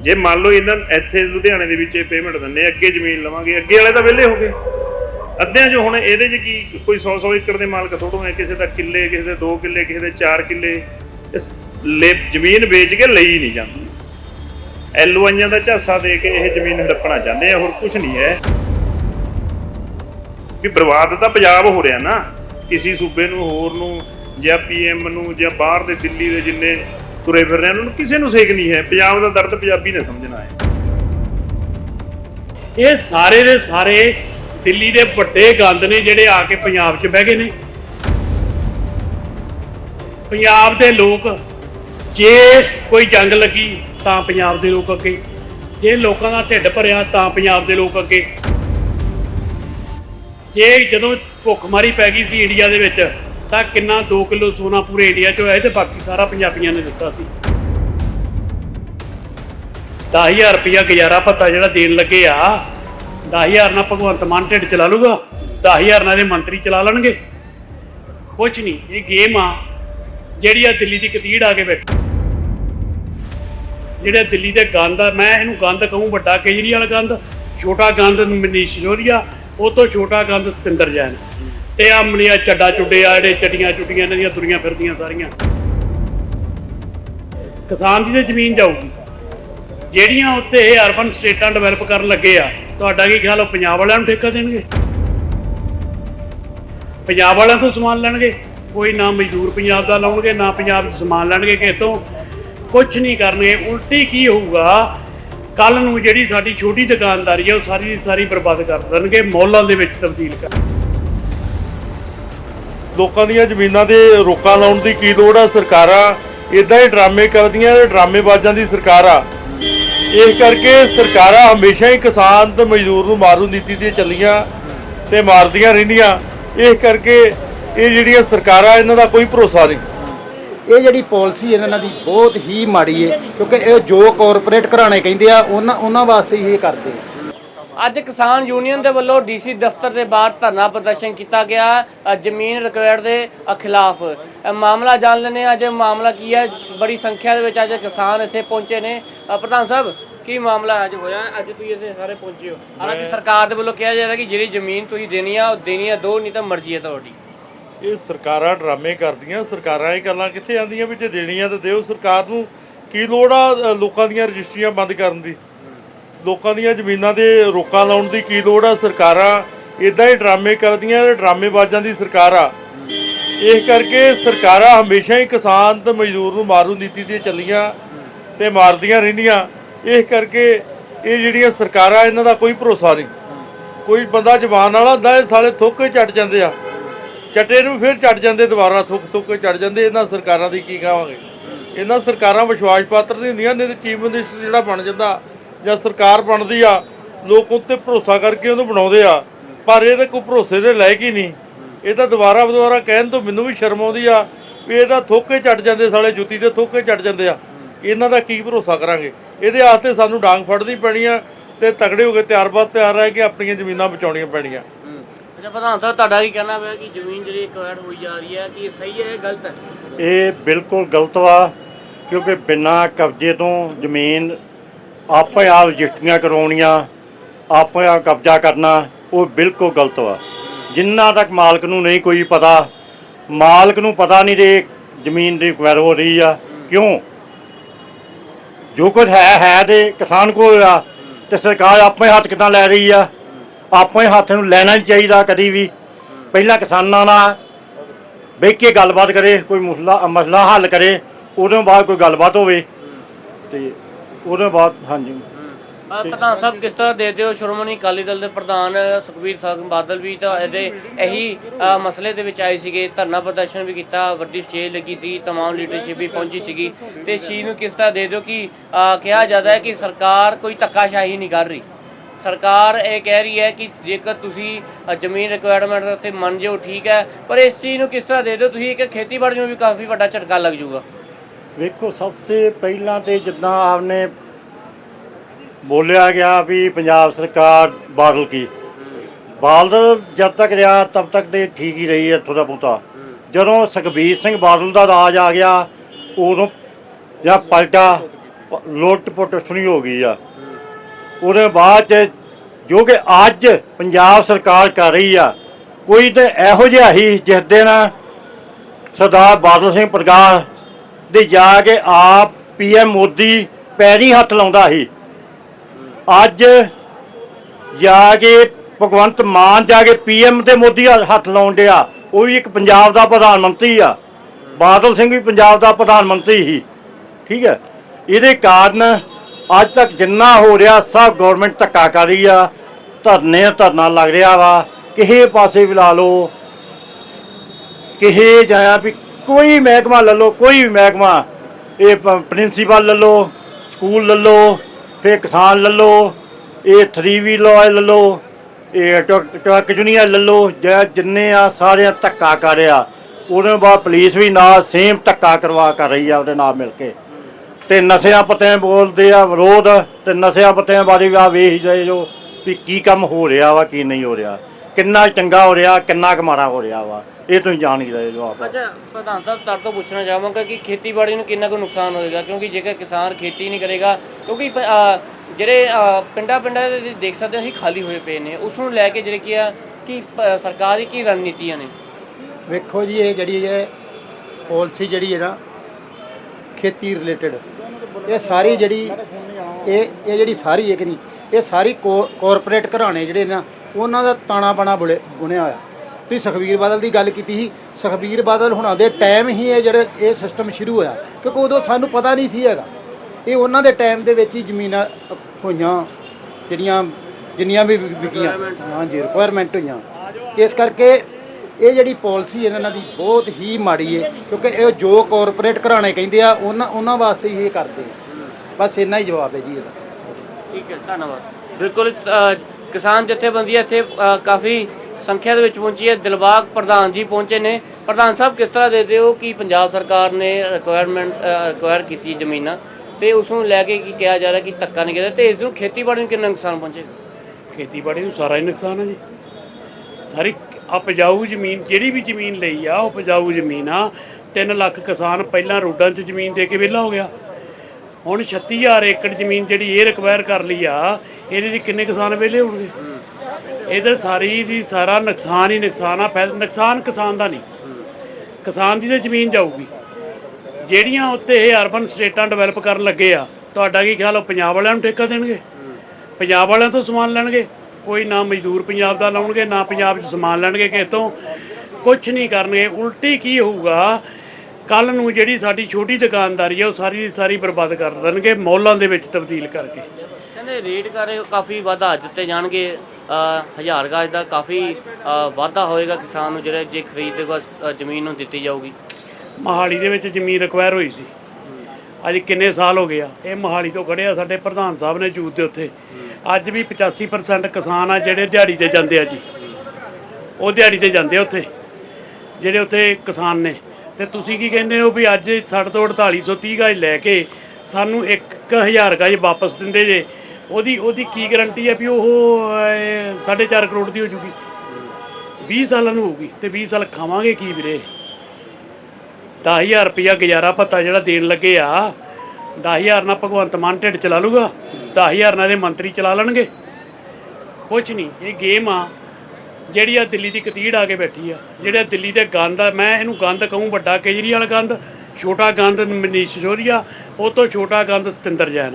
ਜੇ ਮੰਨ ਲਓ ਇਹਨਾਂ ਇੱਥੇ ਲੁਧਿਆਣੇ ਦੇ ਵਿੱਚ ਇਹ ਪੇਮੈਂਟ ਦਿੰਦੇ ਅੱਗੇ ਜ਼ਮੀਨ ਲਵਾਂਗੇ, ਅੱਗੇ ਵਾਲੇ ਤਾਂ ਵਿਹਲੇ ਹੋ ਗਏ। ਅੱਧਿਆਂ 'ਚ ਹੁਣ ਇਹਦੇ 'ਚ ਕੀ, ਕੋਈ 100 100 ਏਕੜ ਦੇ ਮਾਲਕ ਥੋੜੋ ਹੈ ਕਿਸੇ ਦਾ ਕਿੱਲੇ, ਕਿਸੇ ਦੇ 2 ਕਿੱਲੇ, ਕਿਸੇ ਦੇ 4 ਕਿੱਲੇ। ਇਸ ਜ਼ਮੀਨ ਵੇਚ ਕੇ ਲਈ ਨਹੀਂ ਜਾਂਦੀ। ਐਲਓਆਈਆਂ ਦਾ ਝਾਸਾ ਦੇ ਕੇ ਇਹ ਜ਼ਮੀਨ ਹੜੱਪਣਾ ਚਾਹੁੰਦੇ ਆ, ਹੋਰ ਕੁਝ ਨਹੀਂ ਹੈ। ਕਿ ਬਰਬਾਦ ਤਾਂ ਪੰਜਾਬ ਹੋ ਰਿਹਾ ਨਾ। ਕਿਸੇ ਸੂਬੇ ਨੂੰ, ਹੋਰ ਨੂੰ, ਜਾਂ ਪੀਐਮ ਨੂੰ, ਜਾਂ ਬਾਹਰ ਦੇ ਦਿੱਲੀ ਦੇ ਜਿੰਨੇ ਤੁਰੇ ਫਿਰ ਰਹੇ ਉਹਨਾਂ ਨੂੰ ਕਿਸੇ ਨੂੰ ਸੇਕ ਨਹੀਂ ਹੈ। ਪੰਜਾਬ ਦਾ ਦਰਦ ਪੰਜਾਬੀ ਨੇ ਸਮਝਣਾ ਹੈ। ਇਹ ਸਾਰੇ ਦੇ ਸਾਰੇ ਦਿੱਲੀ ਦੇ ਵੱਡੇ ਗੰਦ ਨੇ ਜਿਹੜੇ ਆ ਕੇ ਪੰਜਾਬ 'ਚ ਬਹਿ ਗਏ ਨੇ। ਪੰਜਾਬ ਦੇ ਲੋਕ, ਜੇ ਕੋਈ ਜੰਗ ਲੱਗੀ ਤਾਂ ਪੰਜਾਬ ਦੇ ਲੋਕ ਅੱਗੇ। ਜੇ ਲੋਕਾਂ ਦਾ ਢਿੱਡ ਭਰਿਆ ਤਾਂ ਪੰਜਾਬ ਦੇ ਲੋਕ ਅੱਗੇ। ਜੇ ਜਦੋਂ ਭੁੱਖਮਾਰੀ ਪੈ ਗਈ ਸੀ ਇੰਡੀਆ ਦੇ ਵਿੱਚ ਤਾਂ ਕਿੰਨਾ 2 ਕਿਲੋ ਸੋਨਾ ਪੂਰੇ ਇੰਡੀਆ 'ਚ ਹੋਇਆ ਤੇ ਬਾਕੀ ਸਾਰਾ ਪੰਜਾਬੀਆਂ ਨੇ ਦਿੱਤਾ ਸੀ। 10000 ਰੁਪਇਆ ਗੁਜ਼ਾਰਾ ਭੱਤਾ ਜਿਹੜਾ ਦੇਣ ਲੱਗੇ ਆ 10000 ਨਾਲ ਭਗਵੰਤ ਮਾਨ ਢਿੱਡ ਚਲਾ ਲੂਗਾ 10000 ਨਾਲ ਦੇ ਮੰਤਰੀ ਚਲਾ ਲੈਣਗੇ। ਕੁਝ ਨਹੀਂ, ਇਹ ਗੇਮ ਆ, ਜਿਹੜੀ ਆ ਦਿੱਲੀ ਦੀ ਕਤੀੜ ਆ ਕੇ ਬੈਠੀ। ਜਿਹੜੇ ਦਿੱਲੀ ਦੇ ਗੰਦ ਆ, ਮੈਂ ਇਹਨੂੰ ਗੰਦ ਕਹੂੰ, ਵੱਡਾ ਕੇਜਰੀਵਾਲ ਗੰਦ, ਛੋਟਾ ਗੰਦ ਮਨੀਸ਼ ਸਿਸੋਦੀਆ ਉਹ ਤੋਂ ਛੋਟਾ ਗੰਦ ਸਤਿੰਦਰ ਜੈਨ। ਤੇ ਆ ਮਨੀਆ ਚੱਡਾ ਚੁੱਡੇ ਆ ਜਿਹੜੇ, ਚੱਡੀਆਂ ਚੁੱਡੀਆਂ ਇਹਨਾਂ ਦੀਆਂ ਤੁਰੀਆਂ ਫਿਰਦੀਆਂ ਸਾਰੀਆਂ। ਕਿਸਾਨ ਦੀ ਤੇ ਜ਼ਮੀਨ ਜਾਊਗੀ। ਜਿਹੜੀਆਂ ਉੱਤੇ ਇਹ ਅਰਬਨ ਸਟੇਟਾਂ ਡਿਵੈਲਪ ਕਰਨ ਲੱਗੇ ਆ, ਤੁਹਾਡਾ ਕੀ ਖਿਆਲ ਉਹ ਪੰਜਾਬ ਵਾਲਿਆਂ ਨੂੰ ਠੇਕਾ ਦੇਣਗੇ? ਪੰਜਾਬ ਵਾਲਿਆਂ ਤੋਂ ਸਮਾਨ ਲੈਣਗੇ। ਕੋਈ ਨਾ ਮਜ਼ਦੂਰ ਪੰਜਾਬ ਦਾ ਲਾਉਣਗੇ, ਨਾ ਪੰਜਾਬ 'ਚ ਸਮਾਨ ਲੈਣਗੇ ਕਿਸੇ ਤੋਂ ਕੁਝ ਨਹੀਂ ਕਰਨਗੇ। ਉਲਟੀ ਕੀ ਹੋਊਗਾ ਕੱਲ ਨੂੰ ਜਿਹੜੀ ਸਾਡੀ ਛੋਟੀ ਦੁਕਾਨਦਾਰੀ ਹੈ ਉਹ ਸਾਰੀ ਦੀ ਸਾਰੀ ਬਰਬਾਦ ਕਰ ਦੇਣਗੇ, ਮੌਲਾਂ ਦੇ ਵਿੱਚ ਤਬਦੀਲ ਕਰ ਲੋਕਾਂ ਦੀਆਂ ਜ਼ਮੀਨਾਂ ਦੇ ਰੋਕਾਂ ਲਾਉਣ ਦੀ ਕੀ ਲੋੜ ਆ? ਸਰਕਾਰਾਂ ਇਦਾਂ ਹੀ ਡਰਾਮੇ ਕਰਦੀਆਂ ਡਰਾਮੇਬਾਜ਼ਾਂ ਦੀ ਸਰਕਾਰ ਆ। ਇਸ ਕਰਕੇ ਸਰਕਾਰਾਂ ਹਮੇਸ਼ਾ ਹੀ ਕਿਸਾਨ ਤੇ ਮਜ਼ਦੂਰ ਨੂੰ ਮਾਰੂ ਨੀਤੀ ਤੇ ਚੱਲੀਆਂ ਤੇ ਮਾਰਦੀਆਂ ਰਹਿੰਦੀਆਂ। ਇਸ ਕਰਕੇ ਇਹ ਜਿਹੜੀਆਂ ਸਰਕਾਰਾਂ, ਇਹਨਾਂ ਦਾ ਕੋਈ ਭਰੋਸਾ ਨਹੀਂ। ਇਹ ਜਿਹੜੀ ਪਾਲਿਸੀ ਇਹਨਾਂ ਦੀ ਬਹੁਤ ਹੀ ਮਾੜੀ ਹੈ ਕਿਉਂਕਿ ਇਹ ਜੋ ਕਾਰਪੋਰੇਟ ਘਰਾਣੇ ਕਹਿੰਦੇ ਆ, ਉਹਨਾਂ ਉਹਨਾਂ ਵਾਸਤੇ ਹੀ ਇਹ ਕਰਦੇ ਆ। ਅੱਜ ਕਿਸਾਨ ਯੂਨੀਅਨ ਦੇ ਵੱਲੋਂ ਡੀਸੀ ਦਫ਼ਤਰ ਦੇ ਬਾਹਰ ਧਰਨਾ ਪ੍ਰਦਰਸ਼ਨ ਕੀਤਾ ਗਿਆ ਜ਼ਮੀਨ ਰਿਕੁਆਇਰ ਦੇ ਖਿਲਾਫ। ਮਾਮਲਾ ਜਾਣ ਲੈਣੇ ਅੱਜ ਮਾਮਲਾ ਕੀ ਹੈ? ਬੜੀ ਸੰਖਿਆ ਦੇ ਵਿੱਚ ਅੱਜ ਕਿਸਾਨ ਇੱਥੇ ਪਹੁੰਚੇ ਨੇ। ਪ੍ਰਧਾਨ ਸਾਹਿਬ ਕੀ ਮਾਮਲਾ ਅੱਜ ਹੋਇਆ? ਅੱਜ ਤੁਸੀਂ ਇੱਥੇ ਸਾਰੇ ਪਹੁੰਚੇ ਹੋ। ਹਾਲਾਂਕਿ ਸਰਕਾਰ ਦੇ ਵੱਲੋਂ ਕਿਹਾ ਜਾ ਰਿਹਾ ਕਿ ਜਿਹੜੀ ਜ਼ਮੀਨ ਤੁਸੀਂ ਦੇਣੀ ਆ ਉਹ ਦੇਣੀ ਆ ਦੋ ਨਹੀਂ ਤਾਂ ਮਰਜ਼ੀ ਹੈ ਤੁਹਾਡੀ। ਇਹ ਸਰਕਾਰਾਂ ਡਰਾਮੇ ਕਰਦੀਆਂ। ਸਰਕਾਰਾਂ ਇਹ ਗੱਲਾਂ ਕਿੱਥੇ ਆਉਂਦੀਆਂ ਵੀ ਜੇ ਦੇਣੀ ਆ ਤਾਂ ਦਿਓ। ਸਰਕਾਰ ਨੂੰ ਕੀ ਲੋੜ ਆ ਲੋਕਾਂ ਦੀਆਂ ਰਜਿਸਟਰੀਆਂ ਬੰਦ ਕਰਨ ਦੀ? ਲੋਕਾਂ ਦੀਆਂ ਜ਼ਮੀਨਾਂ 'ਤੇ ਰੋਕਾਂ ਲਾਉਣ ਦੀ ਕੀ ਲੋੜ ਆ? ਸਰਕਾਰਾਂ ਇਦਾਂ ਹੀ ਡਰਾਮੇ ਕਰਦੀਆਂ, ਡਰਾਮੇਬਾਜ਼ਾਂ ਦੀ ਸਰਕਾਰ ਆ। ਇਸ ਕਰਕੇ ਸਰਕਾਰਾਂ ਹਮੇਸ਼ਾ ਹੀ ਕਿਸਾਨ ਤੇ ਮਜ਼ਦੂਰ ਨੂੰ ਮਾਰੂ ਨੀਤੀ ਤੇ ਚੱਲੀਆਂ ਤੇ ਮਾਰਦੀਆਂ ਰਹਿੰਦੀਆਂ। ਇਸ ਕਰਕੇ ਇਹ ਜਿਹੜੀਆਂ ਸਰਕਾਰਾਂ, ਇਹਨਾਂ ਦਾ ਕੋਈ ਭਰੋਸਾ ਨਹੀਂ। ਕੋਈ ਬੰਦਾ ਜਵਾਨ ਵਾਲਾ ਹੁੰਦਾ, ਇਹ ਸਾਲੇ ਥੁੱਕ ਕੇ ਚੱਟ ਜਾਂਦੇ ਆ। ਚੱਟੇ ਨੂੰ ਫਿਰ ਚੱਟ ਜਾਂਦੇ, ਦੁਬਾਰਾ ਥੁੱਕ ਥੁੱਕ ਕੇ ਚੱਟ ਜਾਂਦੇ। ਇਹਨਾਂ ਸਰਕਾਰਾਂ ਦੀ ਕੀ ਕਹਾਂਗੇ? ਇਹਨਾਂ ਸਰਕਾਰਾਂ ਵਿਸ਼ਵਾਸ ਪਾਤਰ ਨਹੀਂ ਹੁੰਦੀਆਂ, ਨਹੀਂ ਤੇ ਚੀਫ ਮਿਨਿਸਟਰ ਜਿਹੜਾ ਬਣ ਜਾਂਦਾ। ਜਾਂ ਸਰਕਾਰ ਬਣਦੀ ਆ ਲੋਕ ਉੱਤੇ ਭਰੋਸਾ ਕਰਕੇ ਉਹਨੂੰ ਬਣਾਉਂਦੇ ਆ ਪਰ ਇਹ ਤਾਂ ਕੋਈ ਭਰੋਸੇ ਦੇ ਲਾਇਕ ਹੀ ਨਹੀਂ। ਇਹ ਤਾਂ ਦੁਬਾਰਾ ਦੁਬਾਰਾ ਕਹਿਣ ਤੋਂ ਮੈਨੂੰ ਵੀ ਸ਼ਰਮ ਆਉਂਦੀ ਆ ਵੀ ਇਹਦਾ ਥੁੱਕ ਚੱਟ ਜਾਂਦੇ ਸਾਲੇ ਜੁੱਤੀ ਤੇ ਥੁੱਕ ਚੱਟ ਜਾਂਦੇ ਆ। ਇਹਨਾਂ ਦਾ ਕੀ ਭਰੋਸਾ ਕਰਾਂਗੇ? ਇਹਦੇ ਵਾਸਤੇ ਸਾਨੂੰ ਡਾਂਗ ਫੜਨੀ ਪੈਣੀ ਆ ਤੇ ਤਗੜੇ ਹੋ ਕੇ ਤਿਆਰ ਬਾਅਦ ਤਿਆਰ ਰਹਿ ਕੇ ਆਪਣੀਆਂ ਜ਼ਮੀਨਾਂ ਬਚਾਉਣੀਆਂ ਪੈਣੀਆਂ। ਅੱਛਾ ਪ੍ਰਧਾਨ ਸਾਹਿਬ ਤੁਹਾਡਾ ਕੀ ਕਹਿਣਾ ਹੈ ਕਿ ਜ਼ਮੀਨ ਜਿਹੜੀ ਐਕਵਾਇਰ ਹੋਈ ਜਾ ਰਹੀ ਹੈ ਕਿ ਇਹ ਸਹੀ ਹੈ ਜਾਂ ਗਲਤ ਹੈ? ਇਹ ਬਿਲਕੁਲ ਗਲਤ ਵਾ ਕਿਉਂਕਿ ਬਿਨਾਂ ਕਬਜ਼ੇ ਤੋਂ ਜ਼ਮੀਨ ਆਪੇ ਆਪ ਰਜਿਸਟਰੀਆਂ ਕਰਵਾਉਣੀਆਂ ਆਪੇ ਆਪ ਕਬਜ਼ਾ ਕਰਨਾ, ਉਹ ਬਿਲਕੁਲ ਗਲਤ ਵਾ। ਜਿੰਨਾ ਤੱਕ ਮਾਲਕ ਨੂੰ ਨਹੀਂ ਕੋਈ ਪਤਾ, ਮਾਲਕ ਨੂੰ ਪਤਾ ਨਹੀਂ ਦੇ ਜ਼ਮੀਨ ਦੀ ਐਕਵਾਇਰ ਹੋ ਰਹੀ ਆ, ਕਿਉਂ? ਜੋ ਕੁਝ ਹੈ ਹੈ ਤੇ ਕਿਸਾਨ ਕੋਲ ਆ, ਤੇ ਸਰਕਾਰ ਆਪਣੇ ਹੱਥ ਕਿੱਦਾਂ ਲੈ ਰਹੀ ਆ? ਆਪਣੇ ਹੱਥ ਨੂੰ ਲੈਣਾ ਨਹੀਂ ਚਾਹੀਦਾ ਕਦੀ ਵੀ। ਪਹਿਲਾਂ ਕਿਸਾਨਾਂ ਨਾਲ ਬਹਿ ਕੇ ਗੱਲਬਾਤ ਕਰੇ, ਕੋਈ ਮਸਲਾ ਮਸਲਾ ਹੱਲ ਕਰੇ, ਉਦੋਂ ਬਾਅਦ ਕੋਈ ਗੱਲਬਾਤ ਹੋਵੇ। ਤੇ ਉਦੋਂ ਬਾਅਦ ਹਾਂਜੀ ਅ, ਪ੍ਰਧਾਨ ਸਾਹਿਬ ਕਿਸ ਤਰ੍ਹਾਂ ਦੇ ਦਿਓ ਸ਼੍ਰੋਮਣੀ ਅਕਾਲੀ ਦਲ ਦੇ ਪ੍ਰਧਾਨ ਸੁਖਬੀਰ ਸਿੰਘ ਬਾਦਲ ਵੀ ਤਾਂ ਇਹਦੇ ਇਹੀ ਅ, ਮਸਲੇ ਦੇ ਵਿੱਚ ਆਏ ਸੀਗੇ ਧਰਨਾ ਪ੍ਰਦਰਸ਼ਨ ਵੀ ਕੀਤਾ ਵੱਡੀ ਸਟੇਜ ਲੱਗੀ ਸੀ तमाम ਲੀਡਰਸ਼ਿਪ ਵੀ ਪਹੁੰਚੀ ਸੀਗੀ ਤੇ ਇਸ ਚੀਜ਼ ਨੂੰ ਕਿਸ ਤਰ੍ਹਾਂ ਦੇ ਦਿਓ ਕਿ ਅ, ਕਿਹਾ ਜਾਂਦਾ ਹੈ ਕਿ ਸਰਕਾਰ ਕੋਈ ਧੱਕਾਸ਼ਾਹੀ ਨਹੀਂ ਕਰ ਰਹੀ ਸਰਕਾਰ ਇਹ ਕਹਿ ਰਹੀ ਹੈ ਕਿ ਜੇਕਰ ਤੁਸੀਂ ਅ, ਜ਼ਮੀਨ ਰਿਕੁਆਇਰਮੈਂਟ ਉੱਤੇ ਮੰਨ ਜਾਓ ਠੀਕ ਹੈ ਪਰ ਇਸ ਚੀਜ਼ ਨੂੰ ਕਿਸ ਤਰ੍ਹਾਂ ਦੇ ਦਿਓ ਤੁਸੀਂ ਇੱਕ ਖੇਤੀਬਾੜੀ ਨੂੰ ਵੀ ਕਾਫੀ ਵੱਡਾ ਝਟਕਾ ਲੱਗ ਜਾਊਗਾ ਵੇਖੋ, ਸਭ ਤੋਂ ਪਹਿਲਾਂ ਤੇ ਜਿੱਦਾਂ ਆਪਨੇ ਬੋਲਿਆ ਗਿਆ ਵੀ ਪੰਜਾਬ ਸਰਕਾਰ ਬਾਦਲ ਕੀ। ਬਾਦਲ ਜਦ ਤੱਕ ਰਿਹਾ ਤਬ ਤੱਕ ਤੇ ਠੀਕ ਹੀ ਰਹੀ ਹੈ ਥੋੜਾ ਬਹੁਤਾ। ਜਦੋਂ ਸੁਖਬੀਰ ਸਿੰਘ ਬਾਦਲ ਦਾ ਰਾਜ ਆ ਗਿਆ, ਉਦੋਂ ਜਾਂ ਪਲਟਾ ਪ- ਲੁੱਟ ਪੁੱਟ ਸ਼ੁਰੂ ਹੋ ਗਈ ਆ। ਉਹਦੇ ਬਾਅਦ ਚ ਜੋ ਕਿ ਅੱਜ ਪੰਜਾਬ ਸਰਕਾਰ ਕਰ ਰਹੀ ਆ, ਕੋਈ ਤੇ ਇਹੋ ਜਿਹਾ ਹੀ ਜਿਸ ਦਿਨ ਸਰਦਾਰ ਬਾਦਲ ਸਿੰਘ ਪ੍ਰਕਾਸ਼ ਦੇ ਜਾ ਕੇ ਆਪ ਪੀਐਮ ਮੋਦੀ ਪੈਰੀ ਹੱਥ ਲਾਉਂਦਾ ਸੀ। ਅੱਜ ਜਾ ਕੇ ਭਗਵੰਤ ਮਾਨ ਜਾ ਕੇ ਪੀਐਮ ਤੇ ਮੋਦੀ ਹੱਥ- ਲਾਉਣ ਡਿਆ, ਉਹ ਵੀ ਇੱਕ ਪੰਜਾਬ ਦਾ ਪ੍ਰਧਾਨ ਮੰਤਰੀ ਆ। ਬਾਦਲ ਸਿੰਘ ਵੀ ਪੰਜਾਬ ਦਾ ਪ੍ਰਧਾਨ ਮੰਤਰੀ ਸੀ। ਠੀਕ ਹੈ? ਇਹਦੇ ਕਾਰਨ ਅੱਜ ਤੱਕ ਜਿੰਨਾ ਹੋ ਰਿਹਾ, ਸਭ ਗਵਰਨਮੈਂਟ ਧੱਕਾ ਕਰ ਰਹੀ ਆ ਧਰਨੇ ਧਰਨਾ ਲੱਗ ਰਿਹਾ ਵਾ। ਕਿਸੇ ਪਾਸੇ ਵੀ ਲਾ ਲਓ, ਕਿਸੇ ਜਾਇਆ ਵੀ ਕੋਈ ਮਹਿਕਮਾ ਲੈ ਲਓ, ਕੋਈ ਵੀ ਮਹਿਕਮਾ। ਇਹ ਪ੍ਰਿੰਸੀਪਲ ਲੈ ਲਓ, ਸਕੂਲ ਲੈ ਲਓ, ਫਿਰ ਕਿਸਾਨ ਲੈ ਲਓ, ਇਹ 3V ਲਾਅ ਲੈ ਲਓ, ਇਹ ਟਰੱਕ ਟਰੱਕ ਯੂਨੀਅਨ ਲੈ ਲਓ, ਜਾਂ ਜਿੰਨੇ ਆ ਸਾਰਿਆਂ ਧੱਕਾ ਕਰ ਰਿਹਾ। ਉਹਦੇ ਬਾਅਦ ਪੁਲਿਸ ਵੀ ਨਾਲ ਸੇਮ ਧੱਕਾ ਕਰਵਾ ਕਰ ਰਹੀ ਆ ਉਹਦੇ ਨਾਲ ਮਿਲ ਕੇ। ਤੇ ਨਸ਼ਿਆਂ ਪੱਤਿਆਂ ਬੋਲਦੇ ਆ ਵਿਰੋਧ, ਤੇ ਨਸ਼ਿਆਂ ਪੱਤਿਆਂ ਬਾਰੇ ਵੀ ਆ ਵੇਖ ਜਾਏ ਜੋ ਵੀ ਕੀ ਕੰਮ ਹੋ ਰਿਹਾ ਵਾ, ਕੀ ਨਹੀਂ ਹੋ ਰਿਹਾ। ਕਿੰਨਾ ਚੰਗਾ ਹੋ ਰਿਹਾ, ਕਿੰਨਾ ਕੁ ਮਾੜਾ ਹੋ ਰਿਹਾ ਵਾ। ਇਹ ਤੁਸੀਂ ਜਾਣ ਹੀ ਰਹੇ ਜੋ ਆਪ ਅੱਛਾ ਪ੍ਰਧਾਨ ਸਾਹਿਬ ਤੁਹਾਡੇ ਤੋਂ ਪੁੱਛਣਾ ਚਾਹਾਂਗਾ ਕਿ ਖੇਤੀਬਾੜੀ ਨੂੰ ਕਿੰਨਾ ਕੁ ਨੁਕਸਾਨ ਹੋਏਗਾ? ਕਿਉਂਕਿ ਜੇਕਰ ਕਿਸਾਨ ਖੇਤੀ ਨਹੀਂ ਕਰੇਗਾ ਕਿਉਂਕਿ ਜਿਹੜੇ ਪਿੰਡਾਂ ਪਿੰਡਾਂ ਦੇ ਦੇਖ ਸਕਦੇ ਹੋ ਅਸੀਂ ਖਾਲੀ ਹੋਏ ਪਏ ਨੇ। ਉਸ ਨੂੰ ਲੈ ਕੇ ਜਿਹੜੇ ਕੀ ਆ ਕਿ ਸਰਕਾਰ ਦੀ ਕੀ ਰਣਨੀਤੀਆਂ ਨੇ? ਵੇਖੋ ਜੀ ਇਹ ਜਿਹੜੀ ਹੈ ਪਾਲਿਸੀ ਜਿਹੜੀ ਹੈ ਨਾ ਖੇਤੀ ਰਿਲੇਟਡ ਇਹ ਸਾਰੀ ਜਿਹੜੀ ਇਹ ਇਹ ਜਿਹੜੀ ਸਾਰੀ ਹੈ ਕਿ ਨਹੀਂ ਇਹ ਸਾਰੀ ਕਾਰਪੋਰੇਟ ਘਰਾਣੇ ਜਿਹੜੇ ਨਾ ਉਹਨਾਂ ਦਾ ਤਾਣਾ ਬਾਣਾ ਬੁਲੇ ਬੁਣਿਆ ਹੋਇਆ। ਤੁਸੀਂ ਸੁਖਬੀਰ ਬਾਦਲ ਦੀ ਗੱਲ ਕੀਤੀ ਸੀ। ਸੁਖਬੀਰ ਬਾਦਲ ਹੁਣਾਂ ਦੇ ਟਾਈਮ ਹੀ ਇਹ ਜਿਹੜੇ ਇਹ ਸਿਸਟਮ ਸ਼ੁਰੂ ਹੋਇਆ। ਕਿਉਂਕਿ ਉਦੋਂ ਸਾਨੂੰ ਪਤਾ ਨਹੀਂ ਸੀ ਹੈਗਾ। ਇਹ ਉਹਨਾਂ ਦੇ ਟਾਈਮ ਦੇ ਵਿੱਚ ਹੀ ਜ਼ਮੀਨਾਂ ਹੋਈਆਂ, ਜਿਹੜੀਆਂ, ਜਿੰਨੀਆਂ ਵੀ ਵਿਕੀਆਂ। ਹਾਂਜੀ ਰਿਕੁਆਇਰਮੈਂਟ ਹੋਈਆਂ। ਇਸ ਕਰਕੇ ਇਹ ਜਿਹੜੀ ਪਾਲਿਸੀ ਇਹਨਾਂ ਦੀ ਬਹੁਤ ਹੀ ਮਾੜੀ ਹੈ। ਕਿਉਂਕਿ ਇਹ ਜੋ ਕਾਰਪੋਰੇਟ ਘਰਾਣੇ ਕਹਿੰਦੇ ਆ, ਉਹਨਾਂ ਉਹਨਾਂ ਵਾਸਤੇ ਹੀ ਇਹ ਕਰਦੇ ਬਸ ਇੰਨਾ ਹੀ ਜਵਾਬ ਹੈ ਜੀ ਇਹਦਾ। ਠੀਕ ਹੈ, ਧੰਨਵਾਦ। ਬਿਲਕੁਲ ਕਿਸਾਨ ਜਥੇਬੰਦੀਆਂ ਇੱਥੇ ਕਾਫੀ ਸੰਖਿਆ ਦੇ ਵਿੱਚ ਪਹੁੰਚੀ ਹੈ। ਦਿਲਬਾਗ ਪ੍ਰਧਾਨ ਜੀ ਪਹੁੰਚੇ ਨੇ। ਪ੍ਰਧਾਨ ਸਾਹਿਬ, ਕਿਸ ਤਰ੍ਹਾਂ ਦੇਖਦੇ ਹੋ ਕਿ ਪੰਜਾਬ ਸਰਕਾਰ ਨੇ ਰਿਕੁਆਇਰਮੈਂਟ ਰਿਕੁਆਇਰ ਕੀਤੀ ਜ਼ਮੀਨਾਂ ਤੇ ਉਸ ਨੂੰ ਲੈ ਕੇ ਕੀ ਕਿਹਾ ਜਾ ਰਿਹਾ ਕਿ ਧੱਕਾ ਨਹੀਂ ਕੀਤਾ ਤੇ ਇਸ ਨੂੰ ਖੇਤੀਬਾੜੀ ਨੂੰ ਕਿੰਨਾ ਨੁਕਸਾਨ ਪਹੁੰਚੇਗਾ ਖੇਤੀਬਾੜੀ ਨੂੰ ਸਾਰਾ ਹੀ ਨੁਕਸਾਨ ਹੈ ਜੀ। ਸਾਰੀ ਉਪਜਾਊ ਜ਼ਮੀਨ, ਜਿਹੜੀ ਵੀ ਜ਼ਮੀਨ ਲਈ ਆ, ਉਹ ਉਪਜਾਊ ਜ਼ਮੀਨ ਆ। 3 ਲੱਖ ਕਿਸਾਨ ਪਹਿਲਾਂ ਰੋਡਾਂ 'ਚ ਜ਼ਮੀਨ ਦੇ ਕੇ ਵਿਹਲਾ ਹੋ ਗਿਆ। ਹੁਣ 36000 ਏਕੜ ਜ਼ਮੀਨ ਜਿਹੜੀ ਇਹ ਰਿਕਵਾਇਰ ਕਰ ਲਈ ਆ, ਇਹਦੇ 'ਚ ਕਿੰਨੇ ਕਿਸਾਨ ਵਿਹਲੇ ਹੋਣਗੇ? ਇਹਦਾ ਸਾਰੀ ਦੀ ਸਾਰਾ ਨੁਕਸਾਨ ਹੀ ਨੁਕਸਾਨ ਆ ਫਾਇਦਾ ਨੁਕਸਾਨ ਕਿਸਾਨ ਦਾ ਨਹੀਂ। ਕਿਸਾਨ ਦੀ ਤਾਂ ਜ਼ਮੀਨ ਜਾਊਗੀ। ਜਿਹੜੀਆਂ ਉੱਤੇ ਇਹ ਅਰਬਨ ਸਟੇਟਾਂ ਡਿਵੈਲਪ ਕਰਨ ਲੱਗੇ ਆ, ਤੁਹਾਡਾ ਕੀ ਖਿਆਲ ਉਹ ਪੰਜਾਬ ਵਾਲਿਆਂ ਨੂੰ ਠੇਕਾ ਦੇਣਗੇ? ਪੰਜਾਬ ਵਾਲਿਆਂ ਤੋਂ ਸਮਾਨ ਲੈਣਗੇ? ਕੋਈ ਨਾ ਮਜ਼ਦੂਰ ਪੰਜਾਬ ਦਾ ਲਾਉਣਗੇ, ਨਾ ਪੰਜਾਬ 'ਚ ਸਮਾਨ ਲੈਣਗੇ ਕਿਤੋਂ? ਤੋਂ ਕੁਝ ਨਹੀਂ ਕਰਨਗੇ। ਉਲਟੀ ਕੀ ਹੋਊਗਾ ਕੱਲ ਨੂੰ ਜਿਹੜੀ ਸਾਡੀ ਛੋਟੀ ਦੁਕਾਨਦਾਰੀ ਆ, ਉਹ ਸਾਰੀ ਦੀ ਸਾਰੀ ਬਰਬਾਦ ਕਰ ਦੇਣਗੇ, ਮੌਲਾਂ ਦੇ ਵਿੱਚ ਤਬਦੀਲ ਕਰਕੇ। ਕਹਿੰਦੇ ਰੇਟ ਕਰੇ ਕਾਫੀ ਵਾਧਾ ਦਿੱਤੇ ਜਾਣਗੇ। ਹਜ਼ਾਰ ਗਾਜ ਦਾ ਕਾਫੀ ਵਾਧਾ ਹੋਏਗਾ ਕਿਸਾਨ ਨੂੰ ਜਿਹੜਾ ਜੇ ਖਰੀਦੇਗਾ ਅ, ਜ਼ਮੀਨ ਨੂੰ ਦਿੱਤੀ ਜਾਊਗੀ। ਮਹਾਲੀ ਦੇ ਵਿੱਚ ਜ਼ਮੀਨ ਰਿਕਵਾਇਰ ਹੋਈ ਸੀ। ਅੱਜ ਕਿੰਨੇ ਸਾਲ ਹੋ ਗਏ ਆ? ਇਹ ਮਹਾਲੀ ਤੋਂ ਖੜੇ ਆ ਸਾਡੇ ਪ੍ਰਧਾਨ ਸਾਹਿਬ ਨੇ ਜੂਤ ਦੇ ਉੱਥੇ ਅੱਜ ਵੀ 85% ਕਿਸਾਨ ਆ ਜਿਹੜੇ ਦਿਹਾੜੀ ਤੇ ਜਾਂਦੇ ਆ ਜੀ। ਉਹ ਦਿਹਾੜੀ ਤੇ ਜਾਂਦੇ ਆ ਉੱਥੇ ਜਿਹੜੇ ਉੱਥੇ ਕਿਸਾਨ ਨੇ। ਤੇ ਤੁਸੀਂ ਕੀ ਕਹਿੰਦੇ ਹੋ ਵੀ ਅੱਜ ਸਾਡੇ ਤੋਂ 4830 ਗਾਜ ਲੈ ਕੇ ਸਾਨੂੰ 1000 ਗਾਜ ਵਾਪਸ ਦਿੰਦੇ ਜੇ? ਉਹਦੀ ਉਹਦੀ ਕੀ ਗਾਰੰਟੀ ਹੈ ਵੀ ਉਹ 4.5 ਕਰੋੜ ਦੀ ਹੋ ਜੂਗੀ। 20 ਸਾਲਾਂ ਨੂੰ ਹੋਊਗੀ ਤੇ 20 ਸਾਲ ਖਾਵਾਂਗੇ ਕੀ ਵੀਰੇ? 10000 ਰੁਪਇਆ ਗੁਜ਼ਾਰਾ ਭੱਤਾ ਜਿਹੜਾ ਦੇਣ ਲੱਗੇ ਆ 10000 ਨਾਲ ਭਗਵੰਤ ਮਾਨ ਢਿੱਡ ਚਲਾ ਲੂਗਾ 10000 ਨਾਲ ਦੇ ਮੰਤਰੀ ਚਲਾ ਲੈਣਗੇ। ਕੁਛ ਨਹੀਂ, ਇਹ ਗੇਮ ਆ, ਜਿਹੜੀ ਆ ਦਿੱਲੀ ਦੀ ਕਤੀੜ ਆ ਕੇ ਬੈਠੀ ਆ। ਜਿਹੜਾ ਦਿੱਲੀ ਦੇ ਗੰਦ ਆ, ਮੈਂ ਇਹਨੂੰ ਗੰਦ ਕਹੂੰ, ਵੱਡਾ ਕੇਜਰੀਵਾਲ ਗੰਦ, ਛੋਟਾ ਗੰਦ ਮਨੀਸ਼ ਸਿਸੋਦੀਆ ਉਹ ਤੋਂ ਛੋਟਾ ਗੰਦ ਸਤਿੰਦਰ ਜੈਨ।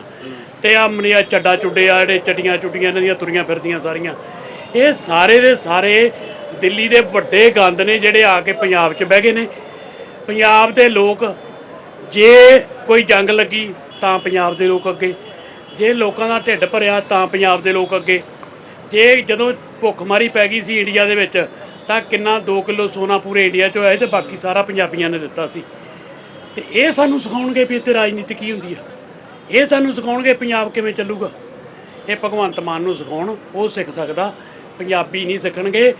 ਤੇ ਆ ਮਨੀਆ ਚੱਡਾ ਚੁੱਡੇ ਆ ਜਿਹੜੇ ਚੱਡੀਆਂ ਚੁੱਟੀਆਂ ਇਹਨਾਂ ਦੀਆਂ ਤੁਰੀਆਂ ਫਿਰਦੀਆਂ ਸਾਰੀਆਂ। ਇਹ ਸਾਰੇ ਦੇ ਸਾਰੇ ਦਿੱਲੀ ਦੇ ਵੱਡੇ ਗੰਦ ਨੇ ਜਿਹੜੇ ਆ ਕੇ ਪੰਜਾਬ 'ਚ ਬਹਿ ਗਏ ਨੇ। ਪੰਜਾਬ ਦੇ ਲੋਕ, ਜੇ ਕੋਈ ਜੰਗ ਲੱਗੀ ਤਾਂ ਪੰਜਾਬ ਦੇ ਲੋਕ ਅੱਗੇ। ਜੇ ਲੋਕਾਂ ਦਾ ਢਿੱਡ ਭਰਿਆ ਤਾਂ ਪੰਜਾਬ ਦੇ ਲੋਕ ਅੱਗੇ। ਜੇ ਜਦੋਂ ਭੁੱਖਮਾਰੀ ਪੈ ਗਈ ਸੀ ਇੰਡੀਆ ਦੇ ਵਿੱਚ, ਤਾਂ ਕਿੰਨਾ 2 ਕਿਲੋ ਸੋਨਾ ਪੂਰੇ ਇੰਡੀਆ 'ਚ ਹੋਇਆ ਸੀ ਤੇ ਬਾਕੀ ਸਾਰਾ ਪੰਜਾਬੀਆਂ ਨੇ ਦਿੱਤਾ ਸੀ। ਤੇ ਇਹ ਸਾਨੂੰ ਸਿਖਾਉਣਗੇ ਵੀ ਇੱਥੇ ਰਾਜਨੀਤੀ ਕੀ ਹੁੰਦੀ ਆ। ਇਹ ਸਾਨੂੰ ਸਿਖਾਉਣਗੇ ਪੰਜਾਬ ਕਿਵੇਂ ਚੱਲੂਗਾ। ਇਹ ਭਗਵੰਤ ਮਾਨ ਨੂੰ ਸਿਖਾਉਣ ਉਹ ਸਿੱਖ ਸਕਦਾ। ਪੰਜਾਬੀ ਨਹੀਂ ਸਿੱਖਣਗੇ।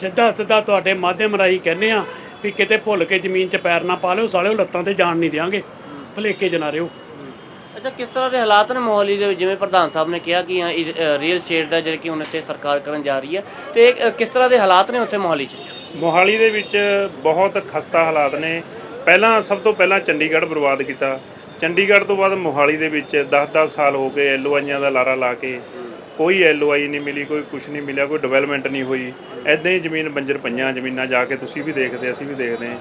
ਸਿੱਧਾ ਸਿੱਧਾ ਤੁਹਾਡੇ ਮਾਧਿਅਮ ਰਾਹੀਂ ਕਹਿੰਦੇ ਆ ਵੀ ਕਿਤੇ ਭੁੱਲ ਕੇ ਜ਼ਮੀਨ 'ਚ ਪੈਰ ਨਾ ਪਾ ਲਿਓ ਸਾਲਿਓ ਲੱਤਾਂ ਤੇ ਜਾਣ ਨਹੀਂ ਦਿਆਂਗੇ। ਭਲੇਕੇ ਜਨਾ ਰਿਓ ਅੱਛਾ ਕਿਸ ਤਰ੍ਹਾਂ ਦੇ ਹਾਲਾਤ ਨੇ ਮੋਹਾਲੀ ਦੇ ਜਿਵੇਂ ਪ੍ਰਧਾਨ ਸਾਹਿਬ ਨੇ ਕਿਹਾ ਕਿ ਰੀਅਲ ਸਟੇਟ ਦਾ ਜਿਹੜਾ ਕਿ ਹੁਣ ਇੱਥੇ ਸਰਕਾਰ ਕਰਨ ਜਾ ਰਹੀ ਹੈ ਤੇ ਕਿਸ ਤਰ੍ਹਾਂ ਦੇ ਹਾਲਾਤ ਨੇ ਉੱਥੇ ਮੋਹਾਲੀ 'ਚ? ਮੋਹਾਲੀ ਦੇ ਵਿੱਚ ਬਹੁਤ ਖਸਤਾ ਹਾਲਾਤ ਨੇ। ਪਹਿਲਾਂ ਸਭ ਤੋਂ ਪਹਿਲਾਂ ਚੰਡੀਗੜ੍ਹ ਬਰਬਾਦ ਕੀਤਾ। ਚੰਡੀਗੜ੍ਹ ਤੋਂ ਬਾਅਦ ਮੋਹਾਲੀ ਦੇ ਵਿੱਚ 10-10 ਸਾਲ ਹੋ ਗਏ ਐਲਓਆਈਆਂ ਦਾ ਲਾਰਾ ਲਾ ਕੇ। ਕੋਈ ਐਲਓਆਈ ਨਹੀਂ ਮਿਲੀ, ਕੋਈ ਕੁਝ ਨਹੀਂ ਮਿਲਿਆ, ਕੋਈ ਡਿਵੈਲਪਮੈਂਟ ਨਹੀਂ ਹੋਈ। ਐਦਾਂ ਹੀ ਜ਼ਮੀਨ ਬੰਜਰ ਪਈਆਂ ਜ਼ਮੀਨਾਂ ਜਾ ਕੇ ਤੁਸੀਂ ਵੀ ਦੇਖਦੇ, ਅਸੀਂ ਵੀ ਦੇਖਦੇ ਹਾਂ।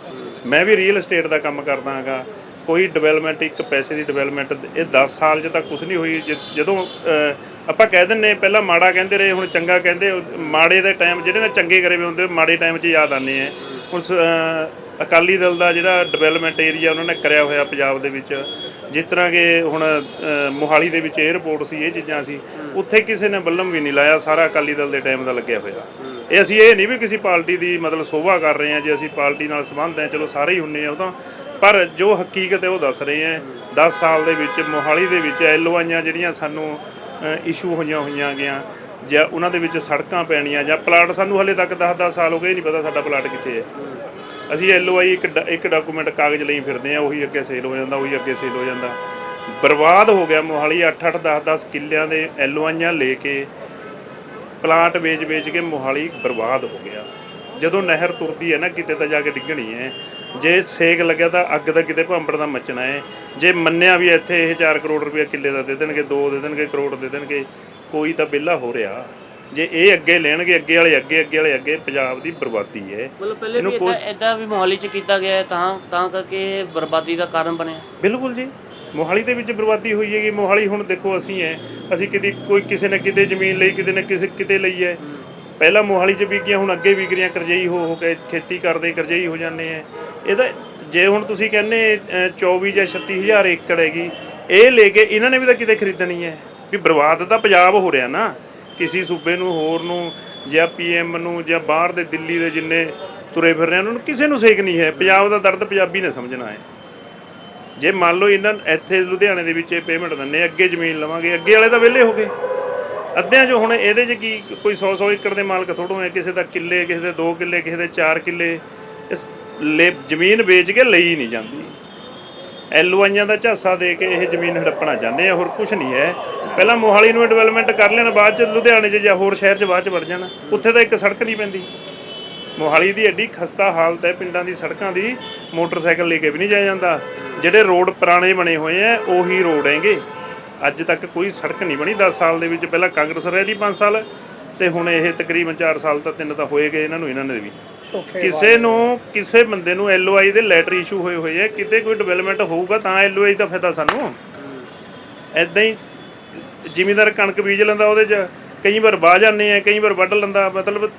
ਮੈਂ ਵੀ ਰੀਅਲ ਏਸਟੇਟ ਦਾ ਕੰਮ ਕਰਦਾ ਹਾਂਗਾ। ਕੋਈ ਡਿਵੈਲਪਮੈਂਟ ਇੱਕ ਪੈਸੇ ਦੀ ਡਿਵੈਲਪਮੈਂਟ ਇਹ 10 ਸਾਲ 'ਚ ਤਾਂ ਕੁਝ ਨਹੀਂ ਹੋਈ। ਜਦੋਂ ਆਪਾਂ ਕਹਿ ਦਿੰਨੇ ਪਹਿਲਾਂ ਮਾੜਾ ਕਹਿੰਦੇ ਰਹੇ, ਹੁਣ ਚੰਗਾ ਕਹਿੰਦੇ। ਮਾੜੇ ਦੇ ਟਾਈਮ ਜਿਹੜੇ ਨਾ ਚੰਗੇ ਕਰੇ ਵੀ ਹੁੰਦੇ, ਮਾੜੇ ਟਾਈਮ 'ਚ ਯਾਦ ਆਉਂਦੇ ਆ। ਹੁਣ ਸ- ਅਕਾਲੀ ਦਲ ਦਾ ਜਿਹੜਾ ਡਿਵੈਲਪਮੈਂਟ ਏਰੀਆ ਉਹਨਾਂ ਨੇ ਕਰਿਆ ਹੋਇਆ ਪੰਜਾਬ ਦੇ ਵਿੱਚ ਜਿਸ ਤਰ੍ਹਾਂ ਕਿ ਹੁਣ ਮੋਹਾਲੀ ਦੇ ਵਿੱਚ 에ਅਰਪੋਰਟ ਸੀ ਇਹ ਚੀਜ਼ਾਂ ਸੀ ਉੱਥੇ ਕਿਸੇ ਨੇ ਬੱਲਮ ਵੀ ਨਹੀਂ ਲਾਇਆ ਸਾਰਾ ਅਕਾਲੀ ਦਲ ਦੇ ਟਾਈਮ ਦਾ ਲੱਗਿਆ ਹੋਇਆ। ਇਹ ਅਸੀਂ ਇਹ ਨਹੀਂ ਵੀ ਕਿਸੇ ਪਾਰਟੀ ਦੀ ਮਤਲਬ ਸੋਭਾ ਕਰ ਰਹੇ ਹਾਂ ਜੇ ਅਸੀਂ ਪਾਰਟੀ ਨਾਲ ਸੰਬੰਧ ਹੈ ਚਲੋ ਸਾਰੇ ਹੀ ਹੁੰਨੇ ਆ ਉਹ ਤਾਂ ਪਰ ਜੋ ਹਕੀਕਤ ਹੈ ਉਹ ਦੱਸ ਰਹੇ ਆ 10 ਸਾਲ ਦੇ ਵਿੱਚ ਮੋਹਾਲੀ ਦੇ ਵਿੱਚ ਐਲਓਆਈਆਂ ਜਿਹੜੀਆਂ ਸਾਨੂੰ ਇਸ਼ੂ ਹੋਈਆਂ ਹੋਈਆਂ ਗਿਆ ਜਾਂ ਉਹਨਾਂ ਦੇ ਵਿੱਚ ਸੜਕਾਂ ਪੈਣੀਆਂ ਜਾਂ ਪਲਾਟ ਸਾਨੂੰ ਹਲੇ ਤੱਕ 10-10 ਸਾਲ ਹੋ ਗਏ ਨਹੀਂ ਪਤਾ ਸਾਡਾ ਪਲਾਟ ਕਿੱਥੇ ਹੈ। ਅਸੀਂ ਐਲਓਆਈ ਇੱਕ ਡ- ਇੱਕ ਡਾਕੂਮੈਂਟ ਕਾਗਜ਼ ਲਈ ਫਿਰਦੇ ਆ ਉਹੀ ਅੱਗੇ ਸੇਲ ਹੋ ਜਾਂਦਾ, ਉਹੀ ਅੱਗੇ ਸੇਲ ਹੋ ਜਾਂਦਾ। ਬਰਬਾਦ ਹੋ ਗਿਆ ਮੋਹਾਲੀ 8-8 10-10 ਕਿੱਲਿਆਂ ਦੇ ਐਲਓਆਈਆਂ ਲੈ ਕੇ ਪਲਾਂਟ ਵੇਚ-ਵੇਚ ਕੇ ਮੋਹਾਲੀ ਬਰਬਾਦ ਹੋ ਗਿਆ। ਜਦੋਂ ਨਹਿਰ ਤੁਰਦੀ ਹੈ ਨਾ, ਕਿਤੇ ਤਾਂ ਜਾ ਕੇ ਡਿੱਗਣੀ ਹੈ। ਜੇ ਸੇਕ ਲੱਗਿਆ ਤਾਂ ਅੱਗ ਦਾ ਕਿਤੇ ਭਾਂਬੜ ਦਾ ਮੱਚਣਾ ਹੈ। ਜੇ ਮੰਨਿਆ ਵੀ ਇੱਥੇ ਇਹ 4 ਕਰੋੜ ਰੁਪਏ ਕਿੱਲੇ ਦਾ ਦੇ ਦੇਣਗੇ 2 ਦੇ ਦੇਣਗੇ, ਕਰੋੜ ਦੇ ਦੇਣਗੇ, ਕੋਈ ਤਾਂ ਬਿੱਲਾ ਹੋ ਰਿਹਾ। ਜੇ ਇਹ ਅੱਗੇ ਲੈਣਗੇ ਅੱਗੇ ਵਾਲੇ ਅੱਗੇ ਅੱਗੇ ਵਾਲੇ ਅੱਗੇ ਪੰਜਾਬ ਦੀ ਬਰਬਾਦੀ ਹੈ। ਮਤਲਬ ਪਹਿਲੇ ਇਹਨੂੰ ਵੀ ਇਦਾਂ ਇਦਾਂ ਵੀ ਮੋਹਾਲੀ 'ਚ ਕੀਤਾ ਗਿਆ ਹੈ, ਤਾਂ ਤਾਂ ਕਰਕੇ ਇਹ ਬਰਬਾਦੀ ਦਾ ਕਾਰਨ ਬਣਿਆ। ਬਿਲਕੁਲ ਜੀ। ਮੋਹਾਲੀ ਦੇ ਵਿੱਚ ਬਰਬਾਦੀ ਹੋਈ ਹੈਗੀ। ਮੋਹਾਲੀ ਹੁਣ ਦੇਖੋ ਅਸੀਂ ਹੈ। ਅਸੀਂ ਕਿਤੇ ਕੋਈ ਕਿਸੇ ਨੇ ਕਿਤੇ ਜ਼ਮੀਨ ਲਈ ਕਿਤੇ ਨੇ ਕਿਸੇ ਕਿਤੇ ਲਈ ਹੈ। ਪਹਿਲਾਂ ਮੋਹਾਲੀ 'ਚ ਵਿਕੀਆਂ ਹੁਣ ਅੱਗੇ ਵਿਕ ਰਹੀਆਂ। ਕਰਜ਼ਈ ਹੋ ਹੋ ਕੇ ਖੇਤੀ ਕਰਦੇ ਕਰਜ਼ਈ ਹੋ ਜਾਂਦੇ ਆ ਇਹਦਾ ਜੇ ਹੁਣ ਤੁਸੀਂ ਕਹਿੰਦੇ ਅਹ, 24 ਜਾਂ 36000 ਏਕੜ ਹੈਗੀ ਇਹ ਲੈ ਕੇ ਇਹਨਾਂ ਨੇ ਵੀ ਤਾਂ ਕਿਤੇ ਖਰੀਦਣੀ ਹੈ। ਵੀ ਬਰਬਾਦ ਤਾਂ ਪੰਜਾਬ ਹੋ ਰਿਹਾ ਨਾ। ਕਿਸੇ ਸੂਬੇ ਨੂੰ, ਹੋਰ ਨੂੰ, ਜਾਂ ਪੀਐਮ ਨੂੰ, ਜਾਂ ਬਾਹਰ ਦੇ ਦਿੱਲੀ ਦੇ ਜਿੰਨੇ ਤੁਰੇ ਫਿਰ ਰਹੇ ਉਹਨਾਂ ਨੂੰ ਕਿਸੇ ਨੂੰ ਸੇਕ ਨਹੀਂ ਹੈ। ਪੰਜਾਬ ਦਾ ਦਰਦ ਪੰਜਾਬੀ ਨੇ ਸਮਝਣਾ ਹੈ। ਜੇ ਮੰਨ ਲਓ ਇਹਨਾਂ ਇੱਥੇ ਲੁਧਿਆਣੇ ਦੇ ਵਿੱਚ ਇਹ ਪੇਮੈਂਟ ਦਿੰਨੇ ਅੱਗੇ ਜ਼ਮੀਨ ਲਵਾਂਗੇ, ਅੱਗੇ ਵਾਲੇ ਤਾਂ ਵਿਹਲੇ ਹੋ ਗਏ। ਅੱਧਿਆਂ 'ਚ ਹੁਣ ਇਹਦੇ 'ਚ ਕੀ, ਕੋਈ 100 100 ਏਕੜ ਦੇ ਮਾਲਕ ਥੋੜੋ ਹੈ ਕਿਸੇ ਦਾ ਕਿੱਲੇ, ਕਿਸੇ ਦੇ 2 ਕਿੱਲੇ, ਕਿਸੇ ਦੇ 4 ਕਿੱਲੇ। ਇਸ ਲੈ, ਜ਼ਮੀਨ ਵੇਚ ਕੇ ਲਈ ਨਹੀਂ ਜਾਂਦੀ। ਐਲਓਆਈਆਂ ਦਾ ਝਾਸਾ ਦੇ ਕੇ ਇਹ ਜ਼ਮੀਨ ਹੜੱਪਣਾ ਚਾਹੁੰਦੇ ਆ, ਹੋਰ ਕੁਝ ਨਹੀਂ ਹੈ। ਪਹਿਲਾਂ ਮੋਹਾਲੀ ਨੂੰ ਡਿਵੈਲਪਮੈਂਟ ਕਰ ਲੈਣ, ਬਾਅਦ ਚ ਲੁਧਿਆਣੇ 'ਚ ਜਾਂ ਹੋਰ ਸ਼ਹਿਰ 'ਚ ਬਾਅਦ 'ਚ ਵੜ ਜਾਣ। ਉੱਥੇ ਤਾਂ ਇੱਕ ਸੜਕ ਨਹੀਂ ਪੈਂਦੀ। ਮੋਹਾਲੀ ਦੀ ਐਡੀ ਖਸਤਾ ਹਾਲਤ ਹੈ, ਪਿੰਡਾਂ ਦੀ ਸੜਕਾਂ ਦੀ, ਮੋਟਰਸਾਈਕਲ ਲੈ ਕੇ ਵੀ ਨਹੀਂ ਜਾਇਆ ਜਾਂਦਾ। ਜਿਹੜੇ ਰੋਡ ਪੁਰਾਣੇ ਬਣੇ ਹੋਏ ਆ, ਉਹੀ ਰੋਡ ਹੈਗੇ। ਅੱਜ ਤੱਕ ਕੋਈ ਸੜਕ ਨਹੀਂ ਬਣੀ 10 ਸਾਲ ਦੇ ਵਿੱਚ। ਪਹਿਲਾਂ ਕਾਂਗਰਸ ਰਹਿ ਲਈ 5 ਸਾਲ, ਤੇ ਹੁਣ ਇਹ ਤਕਰੀਬਨ 4 ਸਾਲ ਤਾਂ ਤਿੰਨ ਤਾਂ ਹੋਏ ਗਏ ਇਹਨਾਂ ਨੂੰ, ਇਹਨਾਂ ਦੇ ਵੀ। ਕਿਸੇ ਨੂੰ ਕਿਸੇ ਬੰਦੇ ਨੂੰ ਐਲਓਆਈ ਦੇ ਲੈਟਰ ਇਸ਼ੂ ਹੋਏ ਹੋਏ ਆ ਕਿਤੇ ਕੋਈ ਡਿਵੈਲਪਮੈਂਟ ਹੋਊਗਾ ਤਾਂ ਐਲਓਆਈ ਦਾ ਫਾਇਦਾ ਸਾਨੂੰ। ਐਦਾਂ ਹੀ ਜ਼ਿਮੀਂਦਾਰ ਕਣਕ ਬੀਜ ਲੈਂਦਾ ਉਹਦੇ 'ਚ ਕਈ ਵਾਰ ਵਾਹ ਜਾਂਦੇ ਆ ਕਈ ਵਾਰ ਵੱਢ ਲੈਂਦਾ ਮਤਲਬ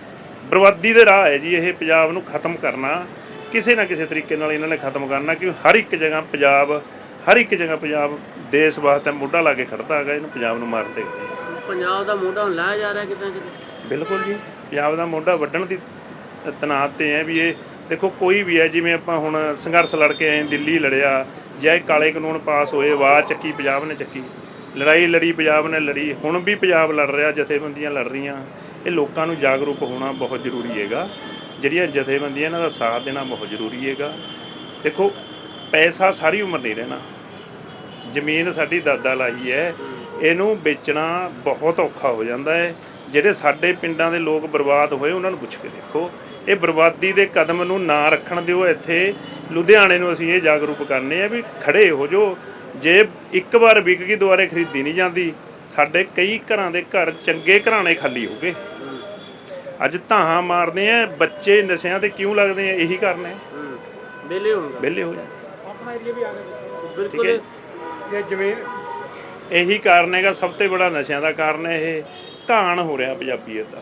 ਬਰਬਾਦੀ ਦੇ ਰਾਹ ਹੈ ਜੀ ਇਹ ਪੰਜਾਬ ਨੂੰ ਖਤਮ ਕਰਨਾ। ਕਿਸੇ ਨਾ ਕਿਸੇ ਤਰੀਕੇ ਨਾਲ ਇਹਨਾਂ ਨੇ ਖਤਮ ਕਰਨਾ ਕਿ ਹਰ ਇੱਕ ਜਗ੍ਹਾ ਪੰਜਾਬ ਹਰ ਇੱਕ ਜਗ੍ਹਾ ਪੰਜਾਬ ਦੇਸ਼ ਵਾਸਤੇ ਮੋਢਾ ਲਾ ਕੇ ਖੜਦਾ ਹੈਗਾ ਇਹਨੂੰ ਪੰਜਾਬ ਨੂੰ ਮਾਰਦੇ ਹੋਏ। ਪੰਜਾਬ ਦਾ ਮੋਢਾ ਹੁਣ ਲਾਇਆ ਜਾ ਰਿਹਾ ਕਿਤੇ ਕਿਤੇ? ਬਿਲਕੁਲ ਜੀ ਪੰਜਾਬ ਦਾ ਮੋਢਾ ਵੱਢਣ ਦੀ ਤਨਾਤ ਤੇ ਹੈ ਵੀ ਇਹ ਦੇਖੋ ਕੋਈ ਵੀ ਹੈ, ਜਿਵੇਂ ਆਪਾਂ ਹੁਣ ਸੰਘਰਸ਼ ਲੜ ਕੇ ਆਏ, ਦਿੱਲੀ ਲੜਿਆ, ਜਾਂ ਇਹ ਕਾਲੇ ਕਾਨੂੰਨ ਪਾਸ ਹੋਏ, ਵਾਹ ਚੱਕੀ, ਪੰਜਾਬ ਨੇ ਚੱਕੀ, ਲੜਾਈ ਲੜੀ, ਪੰਜਾਬ ਨੇ ਲੜੀ, ਹੁਣ ਵੀ ਪੰਜਾਬ ਲੜ ਰਿਹਾ, ਜਥੇਬੰਦੀਆਂ ਲੜ ਰਹੀਆਂ, ਇਹ ਲੋਕਾਂ ਨੂੰ ਜਾਗਰੂਕ ਹੋਣਾ ਬਹੁਤ ਜ਼ਰੂਰੀ ਹੈਗਾ, ਜਿਹੜੀਆਂ ਜਥੇਬੰਦੀਆਂ ਇਹਨਾਂ ਦਾ ਸਾਥ ਦੇਣਾ ਬਹੁਤ ਜ਼ਰੂਰੀ ਹੈਗਾ। ਦੇਖੋ, ਪੈਸਾ ਸਾਰੀ ਉਮਰ ਨਹੀਂ ਰਹਿਣਾ, ਜ਼ਮੀਨ ਸਾਡੀ ਦਾਦਾ ਲਾਈ ਹੈ, ਇਹਨੂੰ ਵੇਚਣਾ ਬਹੁਤ ਔਖਾ ਹੋ ਜਾਂਦਾ ਹੈ, ਜਿਹੜੇ ਸਾਡੇ ਪਿੰਡਾਂ ਦੇ ਲੋਕ ਬਰਬਾਦ ਹੋਏ, ਉਹਨਾਂ ਨੂੰ ਪੁੱਛ ਕੇ ਦੇਖੋ। ਇਹ ਬਰਬਾਦੀ ਦੇ ਕਦਮ ਨੂੰ ਨਾ ਰੱਖਣ ਦਿਓ। ਇੱਥੇ ਲੁਧਿਆਣੇ ਨੂੰ ਅਸੀਂ ਇਹ ਜਾਗਰੂਕ ਕਰਨੇ ਆ ਵੀ ਖੜੇ ਹੋ ਜੋ ਜੇ ਇੱਕ ਵਾਰ ਵਿਕ ਗਈ ਦੁਬਾਰੇ ਖਰੀਦੀ ਨਹੀਂ ਜਾਂਦੀ ਸਾਡੇ ਕਈ ਘਰਾਂ ਦੇ ਘਰ ਚੰਗੇ ਘਰਾਣੇ ਖਾਲੀ ਹੋ ਗਏ। ਅੱਜ ਧਾਹਾਂ ਮਾਰਦੇ ਆ ਬੱਚੇ ਨਸ਼ਿਆਂ ਤੇ ਕਿਉਂ ਲੱਗਦੇ ਆ? ਇਹੀ ਕਾਰਨ ਹੈ। ਵਿਹਲੇ ਹੋਣਗੇ ਵਿਹਲੇ ਹੋ ਜਾਂਦੇ ਬਿਲਕੁਲ। ਜੇ ਜ਼ਮੀਨ ਇਹੀ ਕਾਰਨ ਹੈਗਾ ਸਭ ਤੋਂ ਬੜਾ ਨਸ਼ਿਆਂ ਦਾ ਕਾਰਨ ਹੈ ਇਹ। ਘਾਣ ਹੋ ਰਿਹਾ ਪੰਜਾਬੀਅਤ ਦਾ।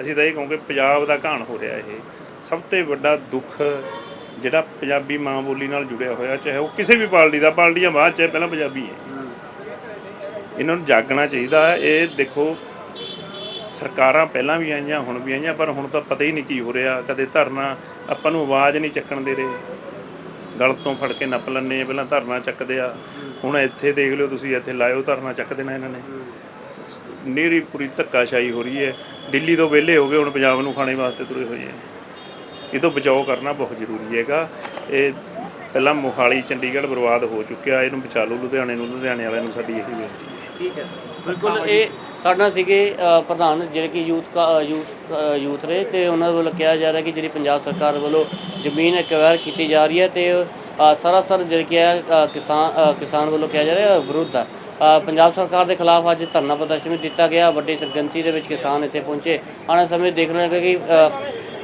ਅਸੀਂ ਤਾਂ ਇਹ ਕਹੋਗੇ ਪੰਜਾਬ ਦਾ ਘਾਣ ਹੋ ਰਿਹਾ ਇਹ। ਸਭ ਤੋਂ ਵੱਡਾ ਦੁੱਖ ਜਿਹੜਾ ਪੰਜਾਬੀ ਮਾਂ ਬੋਲੀ ਨਾਲ ਜੁੜਿਆ ਹੋਇਆ ਚਾਹੇ ਉਹ ਕਿਸੇ ਵੀ ਪਾਰਟੀ ਦਾ ਪਾਰਟੀਆਂ ਬਾਅਦ ਚ ਹੈ, ਪਹਿਲਾਂ ਪੰਜਾਬੀ ਹੈ। ਇਹਨਾਂ ਨੂੰ ਜਾਗਣਾ ਚਾਹੀਦਾ। ਇਹ ਦੇਖੋ ਸਰਕਾਰਾਂ ਪਹਿਲਾਂ ਵੀ ਆਈਆਂ ਹੁਣ ਵੀ ਆਈਆਂ ਪਰ ਹੁਣ ਤਾਂ ਪਤਾ ਹੀ ਨਹੀਂ ਕੀ ਹੋ ਰਿਹਾ। ਕਦੇ ਧਰਨਾ ਆਪਾਂ ਨੂੰ ਆਵਾਜ਼ ਨਹੀਂ ਚੱਕਣ ਦੇ ਰਹੇ। ਗਲ ਤੋਂ ਫੜ ਕੇ ਨੱਪ ਆ ਪਹਿਲਾਂ ਧਰਨਾ ਚੱਕਦੇ ਆ। ਹੁਣ ਇੱਥੇ ਦੇਖ ਲਿਓ ਤੁਸੀਂ ਇੱਥੇ ਲਾਇਓ ਧਰਨਾ ਚੱਕ ਦੇਣਾ ਇਹਨਾਂ ਨੇ। ਨੀਰੀ ਪੂਰੀ ਧੱਕਾਸ਼ਾਹੀ ਹੋ ਰਹੀ ਹੈ। ਦਿੱਲੀ ਤੋਂ ਵਿਹਲੇ ਹੋ ਗਏ ਹੁਣ ਪੰਜਾਬ ਨੂੰ ਖਾਣੇ ਵਾਸਤੇ ਤੁਰੇ ਹੋਏ ਆ। ਇਹ ਤੋਂ ਬਚਾਓ ਕਰਨਾ ਬਹੁਤ ਜ਼ਰੂਰੀ ਹੈਗਾ। ਇਹ ਪਹਿਲਾਂ ਮੋਹਾਲੀ ਚੰਡੀਗੜ੍ਹ ਬਰਬਾਦ ਹੋ ਚੁੱਕਿਆ ਇਹਨੂੰ ਬਚਾ ਲਓ ਲੁਧਿਆਣੇ ਨੂੰ ਲੁਧਿਆਣੇ ਵਾਲਿਆਂ ਨੂੰ ਸਾਡੀ ਇਹੀ ਬੇਨਤੀ ਹੈ। ਠੀਕ ਹੈ। ਬਿਲਕੁਲ ਇਹ ਸਾਡਾ ਸੀਗੇ ਪ੍ਰਧਾਨ ਜਿਹੜੇ ਕਿ ਯੂਥ ਕਾ ਯੂਥ ਯੂਥ ਰਹੇ ਤੇ ਉਹਨਾਂ ਵੱਲੋਂ ਕਿਹਾ ਜਾ ਰਿਹਾ ਕਿ ਜਿਹੜੀ ਪੰਜਾਬ ਸਰਕਾਰ ਵੱਲੋਂ ਜ਼ਮੀਨ ਐਕਵਾਇਰ ਕੀਤੀ ਜਾ ਰਹੀ ਹੈ ਤੇ ਅ, ਸਰਾਸਰ ਜਿਹੜੀ ਕਿ ਹੈ ਕਿਸਾਨ ਕਿਸਾਨ ਵੱਲੋਂ ਕਿਹਾ ਜਾ ਰਿਹਾ ਵਿਰੋਧ ਹੈ ਪੰਜਾਬ ਸਰਕਾਰ ਦੇ ਖਿਲਾਫ ਅੱਜ ਧਰਨਾ ਪ੍ਰਦਰਸ਼ਨ ਵੀ ਦਿੱਤਾ ਗਿਆ। ਵੱਡੀ ਗਿਣਤੀ ਦੇ ਵਿੱਚ ਕਿਸਾਨ ਇੱਥੇ ਪਹੁੰਚੇ। ਆਉਣ ਸਮੇਂ ਦੇਖਣਾ ਹੈ ਕਿ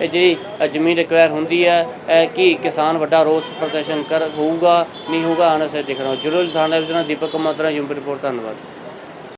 ਇਹ ਜਿਹੜੀ ਜ਼ਮੀਨ ਰਿਕਵਾਇਰ ਹੁੰਦੀ ਹੈ ਕਿ ਕਿਸਾਨ ਵੱਡਾ ਰੋਸ ਪ੍ਰਦਰਸ਼ਨ ਕਰ, ਹੋਊਗਾ, ਨਹੀਂ ਹੋਊਗਾ, ਆਉਣ ਸਮੇਂ ਦੇਖਣਾ। ਜੁਰਲ ਥਾਣਾ ਵਿਚ ਦੀਪਕ ਕੁਮਾਰ ਦਾ ਯੂਮ ਰਿਪੋਰਟ ਧੰਨਵਾਦ।